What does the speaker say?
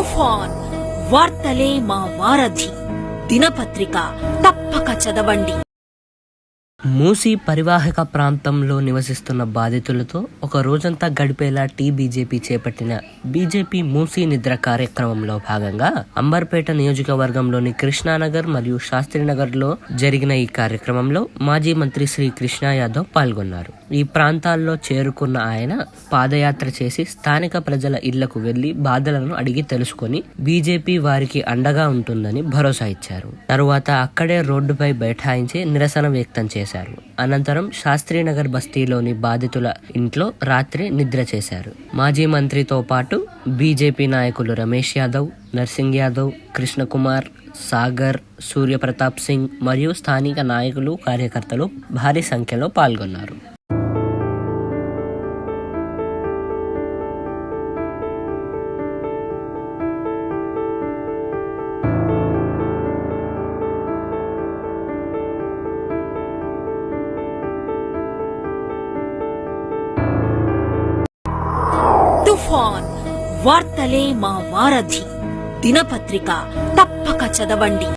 తుఫాన్. వార్తలే మా వారధి. దినపత్రిక తప్పక చదవండి. మూసీ పరివాహక ప్రాంతంలో నివసిస్తున్న బాధితులతో ఒక రోజంతా గడిపేలా టీ బీజేపీ చేపట్టిన బీజేపీ మూసీ నిద్ర కార్యక్రమంలో భాగంగా అంబర్పేట నియోజకవర్గంలోని కృష్ణానగర్ మరియు శాస్త్రినగర్లో జరిగిన ఈ కార్యక్రమంలో మాజీ మంత్రి శ్రీ కృష్ణా యాదవ్ పాల్గొన్నారు. ఈ ప్రాంతాల్లో చేరుకున్న ఆయన పాదయాత్ర చేసి స్థానిక ప్రజల ఇళ్ళకు వెళ్ళి బాధలను అడిగి తెలుసుకొని బీజేపీ వారికి అండగా ఉంటుందని భరోసా ఇచ్చారు. తరువాత అక్కడే రోడ్డుపై బైఠాయించి నిరసన వ్యక్తం చేశారు. అనంతరం శాస్త్రీనగర్ బస్తీలోని బాధితుల ఇంట్లో రాత్రి నిద్ర చేశారు. మాజీ మంత్రితో పాటు బీజేపీ నాయకులు రమేష్ యాదవ్ నర్సింగ్ యాదవ్ కృష్ణకుమార్ సాగర్ సూర్యప్రతాప్ సింగ్ మరియు స్థానిక నాయకులు కార్యకర్తలు భారీ సంఖ్యలో పాల్గొన్నారు. తుఫాన్. వార్తలే మా వారధి. దినపత్రిక తప్పక చదవండి.